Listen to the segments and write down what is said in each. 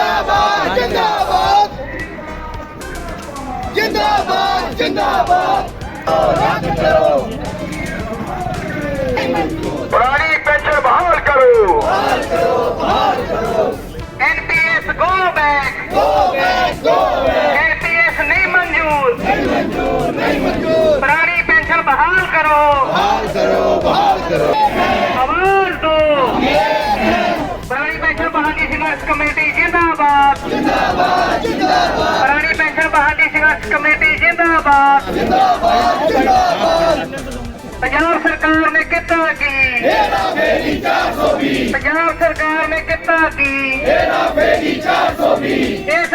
जिंदाबाद जिंदाबाद। जिंदाबाद जिंदाबाद। पुरानी पेंशन बहाल करो। NPS go back. Go back go back. NPS नहीं मंजूर। नहीं मंजूर नहीं मंजूर। पुरानी पेंशन बहाल करो। बहाल करो बहाल करो। आवाज़ दो। पुरानी पेंशन बहाल की संघर्ष कमेटी ਬਹਾਲੀ ਸੰਘਰਸ਼ ਕਮੇਟੀ ਜਿੰਦਾਬਾਦ ਜਿੰਦਾਬਾਦ ਜਿੰਦਾਬਾਦ ਪੁਰਾਣੀ ਪੈਨਸ਼ਨ ਬਹਾਲੀ ਸੰਘਰਸ਼ ਕਮੇਟੀ ਜਿੰਦਾਬਾਦ ਜਿੰਦਾਬਾਦ ਜਿੰਦਾਬਾਦ ਪੰਜਾਬ ਸਰਕਾਰ ਨੇ ਕੀਤਾ ਕੀ ਤੇਰਾ ਫੇਰੀ 420 ਪੰਜਾਬ ਸਰਕਾਰ ਨੇ ਕੀਤਾ ਕੀ ਤੇਰਾ ਫੇਰੀ 420 ਇਹ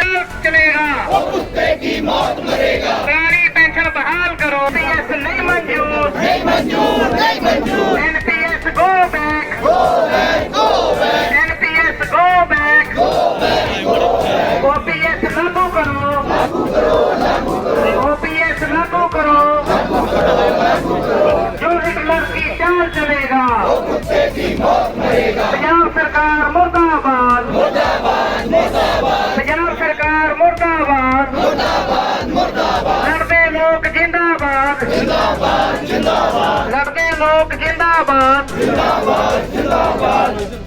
ਮੌਤ ਪੰਜਾਬ ਸਰਕਾਰ ਮੁਰਦਾਬਾਦ। ਮੁਰਦਾਬਾਦ ਮੁਰਦਾਬਾਦ। ਪੰਜਾਬ ਸਰਕਾਰ ਮੁਰਦਾਬਾਦ। ਮੁਰਦਾਬਾਦ ਮੁਰਦਾਬਾਦ। ਲੜਦੇ ਲੋਕ ਜਿੰਦਾਬਾਦ। ਜਿੰਦਾਬਾਦ ਜਿੰਦਾਬਾਦ। ਲੜਦੇ ਲੋਕ ਜਿੰਦਾਬਾਦ। ਜਿੰਦਾਬਾਦ ਜਿੰਦਾਬਾਦ।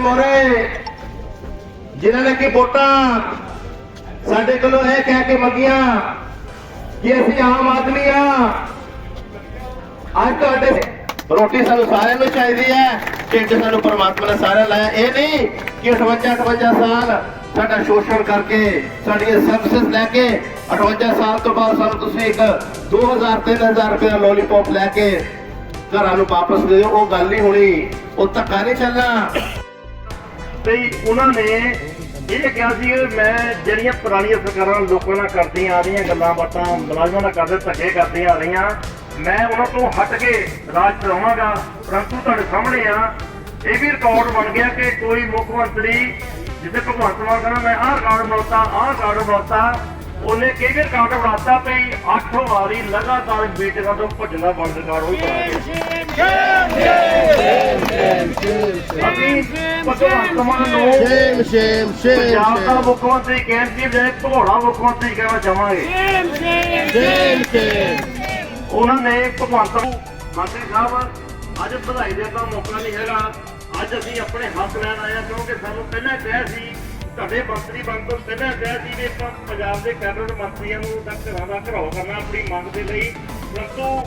ਮੋਰੇ, ਜਿਨ੍ਹਾਂ ਨੇ ਕਿ ਵੋਟਾਂ ਸਾਡੇ ਕੋਲੋਂ ਇਹ ਕਹਿ ਕੇ ਮੰਗੀਆਂ ਕਿ ਅਸੀਂ ਆਮ ਆਦਮੀ ਆ। ਅੱਜ ਤੁਹਾਡੇ ਰੋਟੀ ਸਾਨੂੰ ਸਾਰਿਆਂ ਨੂੰ ਚਾਹੀਦੀ ਹੈ ਢਿੱਡ ਸਾਨੂੰ ਪਰਮਾਤਮਾ ਨੇ ਸਾਰਿਆਂ ਲਾਇਆ। ਇਹ ਨਹੀਂ ਕਿ 58 58 ਸਾਲ ਸਾਡਾ ਸ਼ੋਸ਼ਣ ਕਰਕੇ, ਸਾਡੀਆਂ ਸਰਵਿਸ ਲੈ ਕੇ 58 ਸਾਲ ਤੋਂ ਬਾਅਦ ਸਾਨੂੰ ਤੁਸੀਂ ਇੱਕ 2000 3000 ਰੁਪਏ ਦਾ ਲੋਲੀਪੌਪ ਲੈ ਕੇ ਘਰਾਂ ਨੂੰ ਵਾਪਸ ਦੇ ਦਿਓ। ਉਹ ਗੱਲ ਨਹੀਂ ਹੋਣੀ। ਉਹ ਧੱਕਾ ਨਹੀਂ ਚੱਲਣਾ। ਤੇ ਉਹਨਾਂ ਨੇ ਇਹ ਕਿਹਾ ਸੀ ਮੈਂ ਜਿਹੜੀਆਂ ਪੁਰਾਣੀਆਂ ਸਰਕਾਰਾਂ ਲੋਕਾਂ ਨਾਲ ਕਰਦੀਆਂ ਆ ਰਹੀਆਂ ਗੱਲਾਂ ਬਾਤਾਂ, ਮੁਲਾਜ਼ਮਾਂ ਨਾਲ ਕਰਦੇ, ਧੱਕੇ ਕਰਦੀਆਂ ਆ ਰਹੀਆਂ, ਮੈਂ ਉਹਨਾਂ ਤੋਂ ਹਟ ਕੇ ਰਾਜ ਚਲਾਵਾਂਗਾ। ਪਰੰਤੂ ਤੁਹਾਡੇ ਸਾਹਮਣੇ ਆ, ਇਹ ਵੀ ਰਿਕਾਰਡ ਬਣ ਗਿਆ ਕਿ ਕੋਈ ਮੁੱਖ ਮੰਤਰੀ ਜਿੱਥੇ ਭਗਵੰਤ ਮਾਨ ਕਹਿੰਦਾ ਮੈਂ ਆਹ ਰਿਕਾਰਡ ਬਣਾਤਾ, ਆਹ ਰਿਕਾਰਡ ਬਣਾਤਾ, ਉਹਨੇ ਕਈ ਵਾਰ ਰਿਕਾਰਡ ਬਣਾਤਾ ਪਈ 8 ਵਾਰੀ ਲਗਾਤਾਰ ਮੀਟਿੰਗਾਂ ਤੋਂ ਭੱਜਣਾ ਬੰਦ ਰਿਕਾਰਡ ਹੋਈ ਬਣਾ ਭਗਵੰਤ ਮਾਨ ਨੂੰ ਸ਼ੇਮ ਸ਼ੇਮ ਪੰਜਾਬ ਦਾ ਮੁੱਖ ਮੰਤਰੀ ਕਹਿਣ ਦੀ ਬਜਾਏ ਭਗੌੜਾ ਮੁੱਖ ਮੰਤਰੀ ਕਹਿਣਾ ਚਾਹਾਂਗੇ। ਸ਼ੇਮ ਸ਼ੇਮ ਉਹਨਾਂ ਨੇ ਭਗਵੰਤ ਮੰਤਰੀ ਸਾਹਿਬ ਅੱਜ ਵਧਾਈ ਦੇਣ ਦਾ ਮੌਕਾ ਨਹੀਂ ਹੈਗਾ। ਅੱਜ ਅਸੀਂ ਆਪਣੇ ਹੱਕ ਲੈਣ ਆਏ ਕਿਉਂਕਿ ਸਾਨੂੰ ਪਹਿਲਾਂ ਕਿਹਾ ਸੀ ਤੁਹਾਡੇ ਮੰਤਰੀ ਬਣ ਤੋਂ ਪਹਿਲਾਂ ਕਿਹਾ ਸੀ ਵੀ ਪੰਜਾਬ ਦੇ ਕੈਬਨਿਟ ਮੰਤਰੀਆਂ ਨੂੰ ਤਾਂ ਘਰਾਂ ਦਾ ਘਰਾਓ ਕਰਨਾ ਆਪਣੀ ਮੰਗ ਦੇ ਲਈ। ਪਰੰਤੂ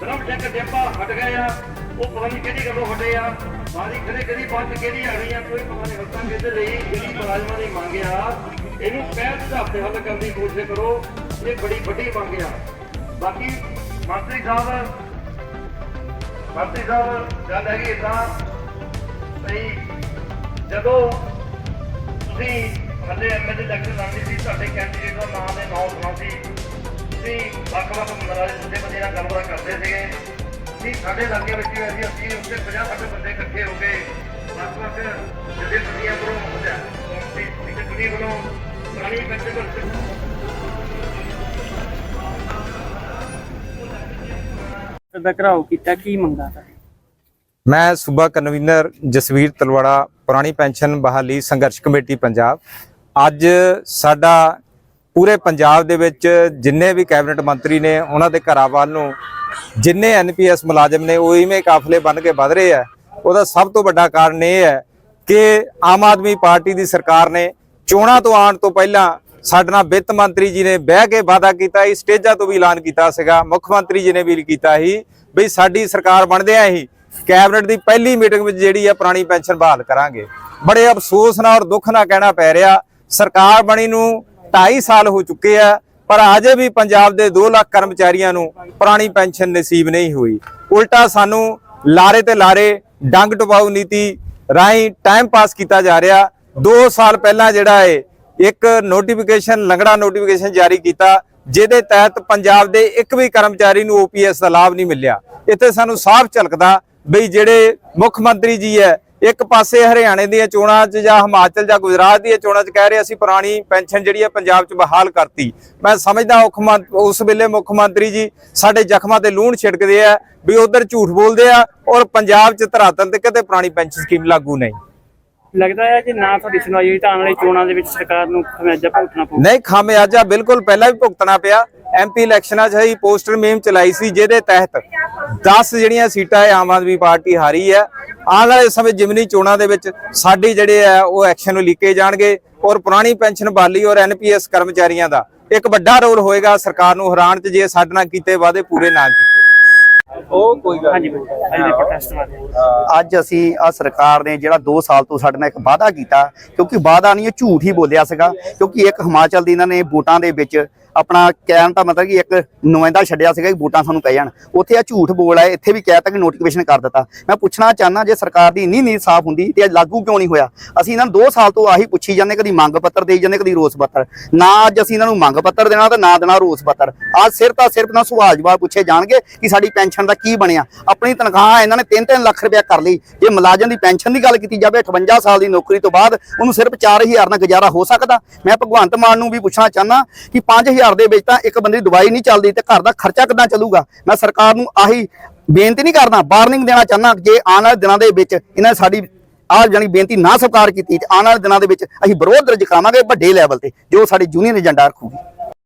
ਧਰਮ ਚੱਕ ਦੇ ਹਟ ਗਏ ਆ। ਉਹ ਪਤਾ ਨਹੀਂ ਕਿਹੜੀ ਗੱਲੋਂ ਹਟੇ ਆ। ਬਾਰੀ ਖੜੇ ਕਿਹੜੀ ਬਾਤ ਕਿਹੜੀ ਆ ਆ, ਕੋਈ ਪਤਾ ਨਹੀਂ ਹੱਤਾਂ ਕਿਹਦੇ ਲਈ ਜਿਹੜੀ ਮੁਲਾਜ਼ਮਾਂ ਦੀ ਮੰਗ ਇਹਨੂੰ ਪਹਿਲ ਦੇ ਹੱਲ ਕਰਨ ਦੀ ਕੋਸ਼ਿਸ਼ ਕਰੋ, ਇਹ ਬੜੀ ਵੱਡੀ ਮੰਗ ਆ। ਬਾਕੀ ਮੰਤਰੀ ਸਾਹਿਬ ਮੰਤਰੀ ਸਾਹਿਬ, ਗੱਲ ਹੈਗੀ ਤਾਂ ਭਈ ਜਦੋਂ ਤੁਸੀਂ ਹੱਲੇ ਐਮਐਲਏ ਇਲੈਕਸ਼ਨ ਲੜਨੀ ਸੀ, ਤੁਹਾਡੇ ਕੈਂਡੀਡੇਟ ਦਾ ਨਾਮ ਦੇ ਨਾਮ ਸੁਣਾ ਸੀ। ਤੁਸੀਂ ਵੱਖ-ਵੱਖ ਮਨਰਾਜ ਮੁੱਦੇ ਬੰਦੇ ਨਾਲ ਗੱਲਬਾਤ ਕਰਦੇ ਸੀਗੇ। ਕਿ ਸਾਡੇ ਇਲਾਕੇ ਵਿੱਚ ਵੀ ਅਸੀਂ ਅਸੀਂ ਉੱਤੇ 50 60 ਬੰਦੇ ਇਕੱਠੇ ਹੋ ਕੇ ਵੱਖ-ਵੱਖ ਜਿਹੜੇ ਬੰਦੀਆਂ ਕੋਲੋਂ ਹੁੰਦਾ ਇੱਕ ਦੁਨੀ ਵੱਲੋਂ ਪੁਰਾਣੀ ਪੈਂਸ਼ਨ ਦਾ ਘਰਾਓ ਕੀਤਾ ਕੀ ਮੰਗਾ ਤਾ? ਮੈਂ ਸੂਬਾ ਕਨਵੀਨਰ ਜਸਵੀਰ ਤਲਵਾੜਾ ਪੁਰਾਣੀ ਪੈਨਸ਼ਨ ਬਹਾਲੀ ਸੰਘਰਸ਼ ਕਮੇਟੀ ਪੰਜਾਬ। ਅੱਜ ਸਾਡਾ ਪੂਰੇ ਪੰਜਾਬ ਦੇ ਵਿੱਚ ਜਿੰਨੇ ਵੀ ਕੈਬਨਿਟ ਮੰਤਰੀ ਨੇ, ਉਹਨਾਂ ਦੇ ਘਰਾਂ ਵੱਲ ਨੂੰ ਜਿੰਨੇ ਐਨਪੀਐਸ ਮੁਲਾਜ਼ਮ ਨੇ, ਉਹ ਇਵੇਂ ਕਾਫਲੇ ਬਣ ਕੇ ਵਧ ਰਹੇ ਆ। ਉਹਦਾ ਸਭ ਤੋਂ ਵੱਡਾ ਕਾਰਨ ਇਹ ਹੈ ਕਿ ਆਮ ਆਦਮੀ ਪਾਰਟੀ ਦੀ ਸਰਕਾਰ ਨੇ ਚੋਣਾਂ ਤੋਂ ਆਉਣ ਤੋਂ ਪਹਿਲਾਂ ਸਾਡੇ ਨਾਲ ਵਿੱਤ ਮੰਤਰੀ ਜੀ ਨੇ ਬਹਿ ਕੇ ਵਾਅਦਾ ਕੀਤਾ ਸੀ, ਸਟੇਜਾਂ ਤੋਂ ਵੀ ਐਲਾਨ ਕੀਤਾ ਸੀਗਾ, ਮੁੱਖ ਮੰਤਰੀ ਜੀ ਨੇ ਵੀ ਕੀਤਾ ਸੀ ਬਈ ਸਾਡੀ ਸਰਕਾਰ ਬਣਦਿਆਂ ਹੀ ਕੈਬਨਿਟ ਦੀ ਪਹਿਲੀ ਮੀਟਿੰਗ ਵਿੱਚ ਜਿਹੜੀ ਆ ਪੁਰਾਣੀ ਪੈਨਸ਼ਨ ਬਹਾਲ ਕਰਾਂਗੇ। ਬੜੇ ਅਫਸੋਸ ਨਾਲ ਔਰ ਦੁੱਖ ਨਾਲ ਕਹਿਣਾ ਪੈ ਰਿਹਾ, ਸਰਕਾਰ ਬਣੀ ਨੂੰ 2.5 ਸਾਲ ਹੋ ਚੁੱਕੇ ਆ, ਪਰ ਅਜੇ ਵੀ ਪੰਜਾਬ ਦੇ 2 ਲੱਖ ਕਰਮਚਾਰੀਆਂ ਨੂੰ ਪੁਰਾਣੀ ਪੈਨਸ਼ਨ ਨਸੀਬ ਨਹੀਂ ਹੋਈ। ਉਲਟਾ ਸਾਨੂੰ ਲਾਰੇ ਤੇ ਲਾਰੇ ਡੰਗ ਟਪਾਊ ਨੀਤੀ ਰਾਹੀਂ ਟਾਈਮ ਪਾਸ ਕੀਤਾ ਜਾ ਰਿਹਾ। 2 ਸਾਲ ਪਹਿਲਾਂ ਜਿਹੜਾ ਏ, ਇੱਕ ਨੋਟੀਫਿਕੇਸ਼ਨ ਲੰਗੜਾ ਨੋਟੀਫਿਕੇਸ਼ਨ ਜਾਰੀ ਕੀਤਾ, ਜਿਹਦੇ ਤਹਿਤ ਪੰਜਾਬ ਦੇ ਇੱਕ ਵੀ ਕਰਮਚਾਰੀ ਨੂੰ ਓਪੀਐਸ ਦਾ ਲਾਭ ਨਹੀਂ ਮਿਲਿਆ। ਇੱਥੇ ਸਾਨੂੰ ਸਾਫ਼ ਝਲਕਦਾ ਬਈ ਜਿਹੜੇ ਮੁੱਖ ਮੰਤਰੀ ਜੀ ਹੈ ਇੱਕ ਪਾਸੇ ਹਰਿਆਣੇ ਦੀਆਂ ਚੋਣਾਂ 'ਚ ਜਾਂ ਹਿਮਾਚਲ ਜਾਂ ਗੁਜਰਾਤ ਦੀਆਂ ਚੋਣਾਂ 'ਚ ਕਹਿ ਰਹੇ ਅਸੀਂ ਪੁਰਾਣੀ ਪੈਨਸ਼ਨ ਜਿਹੜੀ ਹੈ ਪੰਜਾਬ 'ਚ ਬਹਾਲ ਕਰਤੀ। ਮੈਂ ਸਮਝਦਾ ਮੁੱਖ ਮੰਤ- ਉਸ ਵੇਲੇ ਮੁੱਖ ਮੰਤਰੀ ਜੀ ਸਾਡੇ ਜ਼ਖਮਾਂ ਤੇ ਲੂਣ ਛਿੜਕਦੇ ਆ ਵੀ ਉਧਰ ਝੂਠ ਬੋਲਦੇ ਆ ਔਰ ਪੰਜਾਬ 'ਚ ਧਰਾਤਲ ਤੇ ਕਦੇ ਪੁਰਾਣੀ ਪੈਨਸ਼ਨ ਸਕੀਮ ਲਾਗੂ ਨਹੀਂ। ਲੱਗਦਾ ਹੈ ਕਿ ਨਾ ਤੁਹਾਡੀ ਸੁਣਵਾਈ ਹੋਈ ਤਾਂ ਆਉਣ ਵਾਲੀ ਚੋਣਾਂ ਦੇ ਵਿੱਚ ਸਰਕਾਰ ਨੂੰ ਖਮਿਆਜਾ ਭੁਗਤਣਾ ਪਊ। ਨਹੀਂ, ਖਾਮਿਆਜਾ ਬਿਲਕੁਲ ਪਹਿਲਾਂ ਵੀ ਭੁਗਤਣਾ ਪਿਆ। ਐਮਪੀ ਇਲੈਕਸ਼ਨਾਂ 'ਚ ਹੀ ਪੋਸਟਰ ਮੇਮ ਚਲਾਈ ਸੀ, ਜਿਹਦੇ ਤਹਿਤ 10 ਜਿਹੜੀਆਂ ਸੀਟਾਂ ਇਹ ਆਮ ਆਦਮੀ ਪਾਰਟੀ ਹਾਰੀ ਹੈ। ਆਉਣ ਵਾਲੇ ਸਮੇਂ ਜਿਮਨੀ ਚੋਣਾਂ ਦੇ ਵਿੱਚ ਸਾਡੇ ਜਿਹੜੇ ਆ, ਉਹ ਐਕਸ਼ਨ ਨੂੰ ਲਿਕੇ ਜਾਣਗੇ ਔਰ ਪੁਰਾਣੀ ਪੈਨਸ਼ਨ ਬਾਲੀ ਔਰ ਐਨਪੀਐਸ ਕਰਮਚਾਰੀਆਂ ਦਾ ਇੱਕ ਵੱਡਾ ਰੋਲ ਹੋਏਗਾ ਸਰਕਾਰ ਨੂੰ ਹੈਰਾਨ 'ਚ, ਜੇ ਸਾਡੇ ਨਾਲ ਕੀਤੇ ਵਾਅਦੇ ਪੂਰੇ ਨਾ ਕੀਤੇ। ਉਹ ਕੋਈ ਗੱਲ ਹਾਂਜੀ ਬਾਈ, ਅੱਜ ਦੇ ਪ੍ਰੋਟੈਸਟ ਬਾਰੇ ਅੱਜ ਅਸੀਂ ਆ ਸਰਕਾਰ ਨੇ ਜਿਹੜਾ 2 ਸਾਲ ਤੋਂ ਸਾਡੇ ਨਾਲ ਇੱਕ ਵਾਅਦਾ ਕੀਤਾ ਕਿਉਂਕਿ ਵਾਅਦਾ ਨਹੀਂ ਇਹ ਝੂਠ ਹੀ ਬੋਲਿਆ ਸੀਗਾ ਕਿਉਂਕਿ ਇੱਕ ਹਿਮਾਚਲ ਦੀ ਇਹਨਾਂ ਨੇ ਵੋਟਾਂ ਦੇ ਵਿੱਚ ਆਪਣਾ ਕਹਿਣ ਦਾ ਮਤਲਬ ਕਿ ਇੱਕ ਨੁਮਾਇੰਦਾ ਛੱਡਿਆ ਸੀਗਾ ਕਿ ਵੋਟਾਂ ਸਾਨੂੰ ਪੈ ਜਾਣ। ਉੱਥੇ ਆ ਝੂਠ ਬੋਲ ਆਏ, ਇੱਥੇ ਵੀ ਕਹਿਤਾ ਕਿ ਨੋਟੀਫਿਕੇਸ਼ਨ ਕਰ ਦਿੱਤਾ। ਮੈਂ ਪੁੱਛਣਾ ਚਾਹਨਾ ਜੇ ਸਰਕਾਰ ਦੀ ਇੰਨੀ ਨੀਤ ਸਾਫ਼ ਹੁੰਦੀ ਤੇ ਲਾਗੂ ਕਿਉਂ ਨਹੀਂ ਹੋਇਆ? ਅਸੀਂ ਇਹਨਾਂ ਨੂੰ 2 ਸਾਲ ਤੋਂ ਆਹੀ ਪੁੱਛੀ ਜਾਂਦੇ, ਕਦੀ ਮੰਗ ਪੱਤਰ ਦੇਈ ਜਾਂਦੇ, ਕਦੀ ਰੋਸ ਪੱਤਰ। ਨਾ ਅੱਜ ਅਸੀਂ ਇਹਨਾਂ ਨੂੰ ਮੰਗ ਪੱਤਰ ਦੇਣਾ ਤੇ ਨਾ ਦੇਣਾ ਰੋਸ ਪੱਤਰ। ਅੱਜ ਸਿਰ ਤਾਂ ਸਿਰਫ ਨਾ ਸਵਾਲ ਜਵਾਬ ਪੁੱਛੇ ਜਾਣਗੇ ਕਿ ਸਾਡੀ ਪੈਨਸ਼ਨ ਦਾ ਕੀ ਬਣਿਆ। ਆਪਣੀ ਤਨਖਾਹ ਇਹਨਾਂ ਨੇ 3-3 ਲੱਖ ਰੁਪਇਆ ਕਰ ਲਈ। ਜੇ ਮੁਲਾਜ਼ਮ ਦੀ ਪੈਨਸ਼ਨ ਦੀ ਗੱਲ ਕੀਤੀ ਜਾਵੇ 58 ਸਾਲ ਦੀ ਨੌਕਰੀ ਤੋਂ ਬਾਅਦ ਉਹਨੂੰ ਸਿਰਫ 4000 ਨਾਲ ਗੁਜ਼ਾਰਾ ਹੋ ਸਕਦਾ। ਮੈਂ ਭਗਵੰਤ ਮਾਨ ਨੂੰ ਵੀ ਪੁੱਛਣਾ ਚਾਹਨਾ ਕਿ 5000 ਦੇ ਵਿੱਚ ਤਾਂ ਇੱਕ ਬੰਦੇ ਦੀ ਦਵਾਈ ਨਹੀਂ ਚੱਲਦੀ ਤੇ ਘਰ ਦਾ ਖਰਚਾ ਕਿੱਦਾਂ ਚੱਲੂਗਾ? ਮੈਂ ਸਰਕਾਰ ਨੂੰ ਆਹੀ ਬੇਨਤੀ ਨਹੀਂ ਕਰਦਾ ਵਾਰਨਿੰਗ ਦੇਣਾ ਚਾਹੁੰਦਾ ਜੇ ਆਉਣ ਵਾਲੇ ਦਿਨਾਂ ਦੇ ਵਿੱਚ ਇਹਨਾਂ ਨੇ ਸਾਡੀ ਆਹ ਜਾਨੀ ਬੇਨਤੀ ਨਾ ਸਵੀਕਾਰ ਕੀਤੀ ਤੇ ਆਉਣ ਵਾਲੇ ਦਿਨਾਂ ਦੇ ਵਿੱਚ ਅਸੀਂ ਵਿਰੋਧ ਦਰਜ ਕਰਾਵਾਂਗੇ ਵੱਡੇ ਲੈਵਲ ਤੇ, ਜੋ ਸਾਡੀ ਯੂਨੀਅਨ ਏਜੰਡਾ ਰੱਖੂਗੀ।